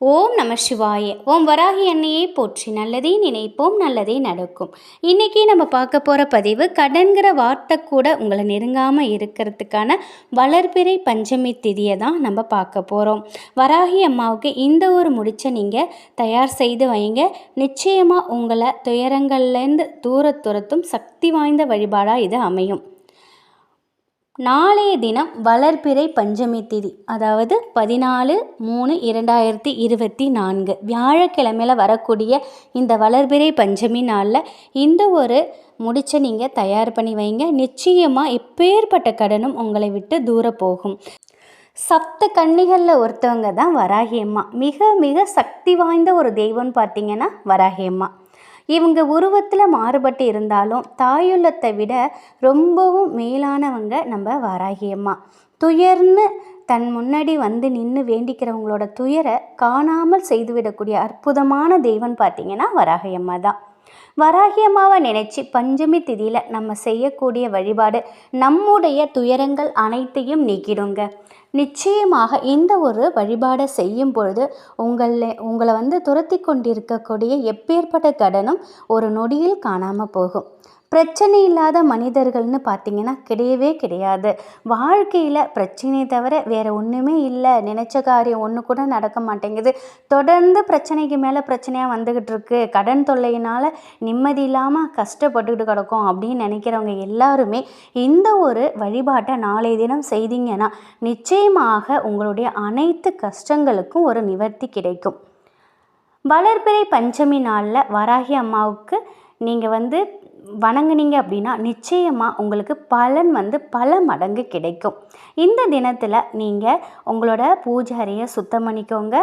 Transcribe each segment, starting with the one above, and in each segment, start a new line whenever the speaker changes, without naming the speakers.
ஓம் நம சிவாய. ஓம் வராகி அன்னையை போற்றி. நல்லதே நினைப்போம் நல்லதே நடக்கும். இன்றைக்கி நம்ம பார்க்க போகிற பதிவு கடன்கிற வார்த்தை கூட உங்களை நெருங்காமல் இருக்கிறதுக்கான வளர்பிறை பஞ்சமி திதியை தான் நம்ம பார்க்க போகிறோம் வராகி அம்மாவுக்கு இந்த ஒரு முடிச்சை நீங்கள் தயார் செய்து வைங்க. நிச்சயமாக உங்களை துயரங்கள்லேருந்து தூர துரத்தும் சக்தி வாய்ந்த வழிபாடாக இது அமையும். நாளைய தினம் வளர்பிறை பஞ்சமி திதி அதாவது பதினாலு மூணு இரண்டாயிரத்தி இருபத்தி நான்கு. வியாழக்கிழமையில் வரக்கூடிய இந்த வளர்பிறை பஞ்சமி நாளில் இந்த ஒரு முடிச்சை நீங்கள் தயார் பண்ணி வைங்க. நிச்சயமாக எப்பேற்பட்ட கடனும் உங்களை விட்டு தூர போகும். சப்த கன்னிகளில் ஒருத்தவங்க தான் வராகி அம்மா. மிக மிக சக்தி வாய்ந்த ஒரு தெய்வம்னு பார்த்தீங்கன்னா வராகியம்மா இவங்க உருவத்தில் மாறுபட்டு இருந்தாலும் தாயுள்ளத்தை விட ரொம்பவும் மேலானவங்க நம்ம வாராகியம்மா துயர்னு தன் முன்னாடி வந்து நின்று வேண்டிக்கிறவங்களோட துயரை காணாமல் செய்துவிடக்கூடிய அற்புதமான தெய்வம் பார்த்திங்கன்னா வராகையம்மா தான் வராகி அம்மாவை பஞ்சமி திதியில் நம்ம செய்யக்கூடிய வழிபாடு நம்முடைய துயரங்கள் அனைத்தையும் நீக்கிடுங்க. நிச்சயமாக இந்த ஒரு வழிபாடை செய்யும் பொழுது உங்களை உங்களை வந்து துரத்தி கொண்டிருக்கக்கூடிய எப்பேற்பட்ட கடனும் ஒரு நொடியில் காணாமல் போகும். பிரச்சனை இல்லாத மனிதர்கள்னு பார்த்தீங்கன்னா கிடையவே கிடையாது. வாழ்க்கையில் பிரச்சனையை தவிர வேறு ஒன்றுமே இல்லை. நினச்ச காரியம் ஒன்று கூட நடக்க மாட்டேங்குது. தொடர்ந்து பிரச்சனைக்கு மேலே பிரச்சனையாக வந்துக்கிட்டு இருக்கு. கடன் தொல்லையினால் நிம்மதி இல்லாமல் கஷ்டப்பட்டுக்கிட்டு கிடக்கும் அப்படின்னு நினைக்கிறவங்க எல்லாருமே இந்த ஒரு வழிபாட்டை நாளைய தினம் செய்தீங்கன்னா நிச்சயமாக உங்களுடைய அனைத்து கஷ்டங்களுக்கும் ஒரு நிவர்த்தி கிடைக்கும். வளர்பிறை பஞ்சமி நாளில் வராகி அம்மாவுக்கு நீங்கள் வந்து வணங்குனீங்க அப்படின்னா நிச்சயமாக உங்களுக்கு பலன் வந்து பல மடங்கு கிடைக்கும். இந்த தினத்தில் நீங்கள் உங்களோட பூஜை அறையை சுத்தம் பண்ணிக்கோங்க.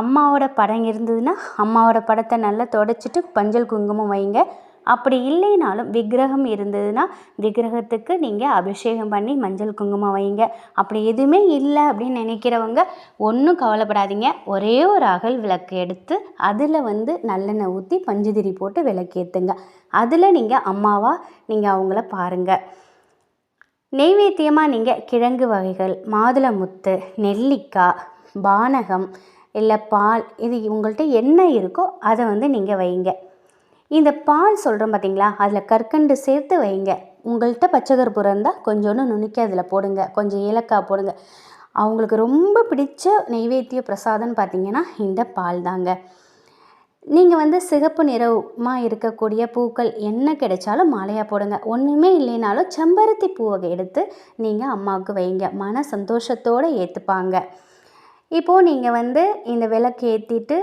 அம்மாவோட படம் இருந்ததுன்னா அம்மாவோட படத்தை நல்லா தொடச்சிட்டு பஞ்சல் குங்குமம் வைங்க. அப்படி இல்லைனாலும் விக்கிரகம் இருந்ததுன்னா விக்கிரகத்துக்கு நீங்கள் அபிஷேகம் பண்ணி மஞ்சள் குங்குமம் வைங்க. அப்படி எதுவுமே இல்லை அப்படின்னு நினைக்கிறவங்க ஒன்றும் கவலைப்படாதீங்க. ஒரே ஒரு அகல் விளக்கு எடுத்து அதில் வந்து நல்லெண்ணெய் ஊற்றி பஞ்சுதிரி போட்டு விளக்கேற்றுங்க அதில் நீங்கள் அம்மாவாக நீங்கள் அவங்கள பாருங்கள் நெய்வேத்தியமாக நீங்கள் கிழங்கு வகைகள் மாதுளமுத்து நெல்லிக்காய் பானகம் இல்லை பால் இது உங்கள்கிட்ட என்ன இருக்கோ அதை வந்து நீங்கள் வைங்க. இந்த பால் சொல்கிறோம் பார்த்தீங்களா அதில் கற்கண்டு சேர்த்து வைங்க. உங்கள்கிட்ட பச்சை கற்பூரம் இருந்தால் கொஞ்சோண்டு நுணுக்கி அதில் போடுங்க. கொஞ்சம் ஏலக்காய் போடுங்க. அவங்களுக்கு ரொம்ப பிடிச்ச நெய்வேத்திய பிரசாதம்னு பார்த்தீங்கன்னா இந்த பால் தாங்க. நீங்கள் வந்து சிகப்பு நிறமாக இருக்கக்கூடிய பூக்கள் என்ன கிடைச்சாலும் மாலையாக போடுங்க. ஒன்றுமே இல்லைனாலும் செம்பருத்தி பூவை எடுத்து நீங்கள் அம்மாவுக்கு வைங்க. மன சந்தோஷத்தோடு ஏற்றுப்பாங்க இப்போது நீங்கள் வந்து இந்த விளக்கு ஏற்றிட்டு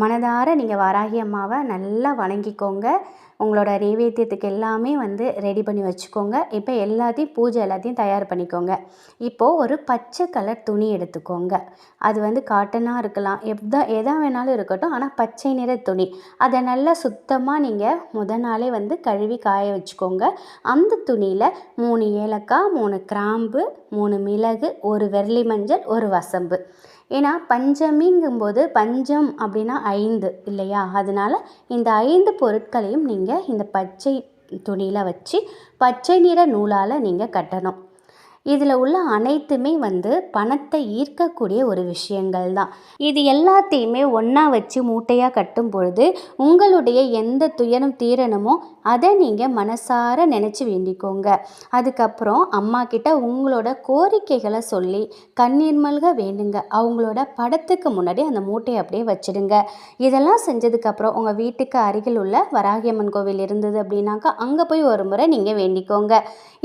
மனதார நீங்கள் வராகி அம்மாவை நல்லா வணங்கிக்கோங்க. உங்களோட நைவேத்தியத்துக்கு எல்லாமே வந்து ரெடி பண்ணி வச்சுக்கோங்க. இப்போ எல்லாத்தையும் பூஜை எல்லாத்தையும் தயார் பண்ணிக்கோங்க. இப்போது ஒரு பச்சை கலர் துணி எடுத்துக்கோங்க. அது வந்து காட்டனாக இருக்கலாம். எதா எதா வேணாலும் இருக்கட்டும். ஆனால் பச்சை நிற துணி. அதை நல்லா சுத்தமாக நீங்கள் முத நாளே வந்து கழுவி காய வச்சுக்கோங்க. அந்த துணியில் மூணு ஏலக்காய் மூணு கிராம்பு மூணு மிளகு ஒரு வெள்ளி மஞ்சள் ஒரு வசம்பு. ஏன்னா பஞ்சமிங்கும்போது பஞ்சம் அப்படின்னா ஐந்து இல்லையா? அதனால் இந்த ஐந்து பொருட்களையும் நீங்கள் இந்த பச்சை துணியில் வச்சு பச்சை நிற நூலால் நீங்கள் கட்டணும். இதில் உள்ள அனைத்துமே வந்து பணத்தை ஈர்க்கக்கூடிய ஒரு விஷயங்கள் தான். இது எல்லாத்தையுமே ஒன்றா வச்சு மூட்டையாக கட்டும் பொழுது உங்களுடைய எந்த துயரம் தீரணுமோ அதை நீங்கள் மனசார நினச்சி வேண்டிக்கோங்க. அதுக்கப்புறம் அம்மா கிட்ட உங்களோட கோரிக்கைகளை சொல்லி கண்ணீர் மல்க வேண்டுங்க. அவங்களோட படத்துக்கு முன்னாடி அந்த மூட்டையை அப்படியே வச்சிடுங்க. இதெல்லாம் செஞ்சதுக்கப்புறம் உங்கள் வீட்டுக்கு அருகில் உள்ள வராகியம்மன் கோவில் இருந்தது அப்படின்னாக்கா அங்கே போய் ஒரு முறை நீங்கள் வேண்டிக்கோங்க.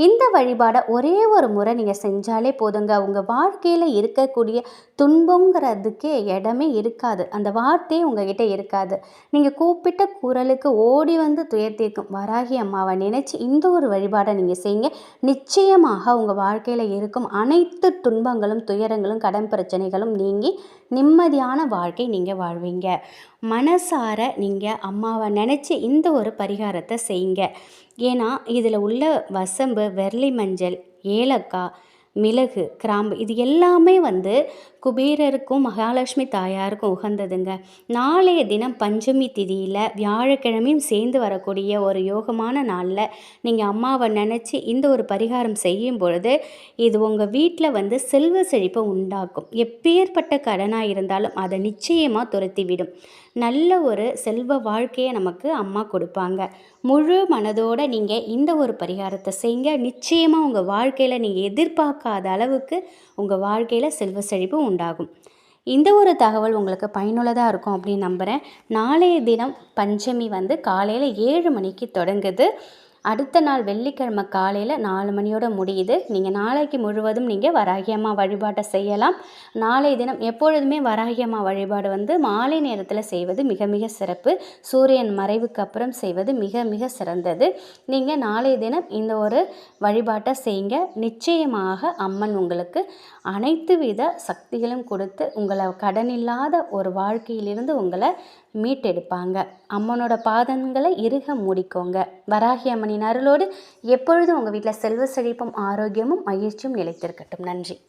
இந்த வழிபாடை ஒரே ஒரு முறை நீங்கள் செஞ்சாலே போதுங்க. உங்கள் வாழ்க்கையில் இருக்கக்கூடிய துன்பங்கிறதுக்கே இடமே இருக்காது. அந்த வார்த்தையே உங்ககிட்ட இருக்காது. நீங்கள் கூப்பிட்ட குரலுக்கு ஓடி வந்து துயர்த்திருக்கும் வராகி அம்மாவை நினச்சி இந்த ஒரு வழிபாடை நீங்கள் செய்யுங்க. நிச்சயமாக உங்கள் வாழ்க்கையில் இருக்கும் அனைத்து துன்பங்களும் துயரங்களும் கடன் பிரச்சனைகளும் நீங்கி நிம்மதியான வாழ்க்கை நீங்கள் வாழ்வீங்க. மனசார நீங்கள் அம்மாவை நினச்சி இந்த ஒரு பரிகாரத்தை செய்யுங்க. ஏன்னா இதில் உள்ள வசம்பு வெர்லி மஞ்சள் ஏலக்காய் மிளகு கிராம்பு இது எல்லாமே வந்து குபேரருக்கும் மகாலட்சுமி தாயாருக்கும் உகந்ததுங்க. நாளைய தினம் பஞ்சமி திதியில் வியாழக்கிழமையும் சேர்ந்து வரக்கூடிய ஒரு யோகமான நாளில் நீங்கள் அம்மாவை நினச்சி இந்த ஒரு பரிகாரம் செய்யும் பொழுது இது உங்கள் வீட்டில் வந்து செல்வ செழிப்பை உண்டாக்கும். எப்பேற்பட்ட கடனாக இருந்தாலும் அதை நிச்சயமாக துரத்திவிடும். நல்ல ஒரு செல்வ வாழ்க்கையை நமக்கு அம்மா கொடுப்பாங்க. முழு மனதோடு நீங்கள் இந்த ஒரு பரிகாரத்தை செய்யுங்க நிச்சயமாக உங்கள் வாழ்க்கையில் நீங்கள் எதிர்பார்க்காத அளவுக்கு உங்கள் வாழ்க்கையில் செல்வ செழிப்பு உண்டாகும். இந்த ஒரு தகவல் உங்களுக்கு பயனுள்ளதாக இருக்கும் அப்படின்னு நம்புகிறேன் நாளைய தினம் பஞ்சமி வந்து காலையில் ஏழு மணிக்கு தொடங்குது. அடுத்த நாள் வெள்ளிக்கிழமை காலையில் நாலு மணியோட முடியுது. நீங்கள் நாளைக்கு முழுவதும் நீங்கள் வராகி அம்மா வழிபாட்டை செய்யலாம். நாளை தினம் எப்பொழுதுமே வராகி அம்மா வழிபாடு வந்து மாலை நேரத்தில் செய்வது மிக மிக சிறப்பு. சூரியன் மறைவுக்கு அப்புறம் செய்வது மிக மிக சிறந்தது. நீங்கள் நாளைய தினம் இந்த ஒரு வழிபாட்டை செய்யுங்க நிச்சயமாக அம்மன் உங்களுக்கு அனைத்து வித சக்திகளும் கொடுத்து உங்களை கடனில்லாத ஒரு வாழ்க்கையிலிருந்து உங்களை மீட்டெடுப்பாங்க. அம்மனோட பாதங்களை இறுக மூடிக்கோங்க. வராகி அம்மனின் அருளோடு எப்பொழுதும் உங்கள் வீட்டில் செல்வ செழிப்பும் ஆரோக்கியமும் மகிழ்ச்சியும் நிலைத்திருக்கட்டும். நன்றி.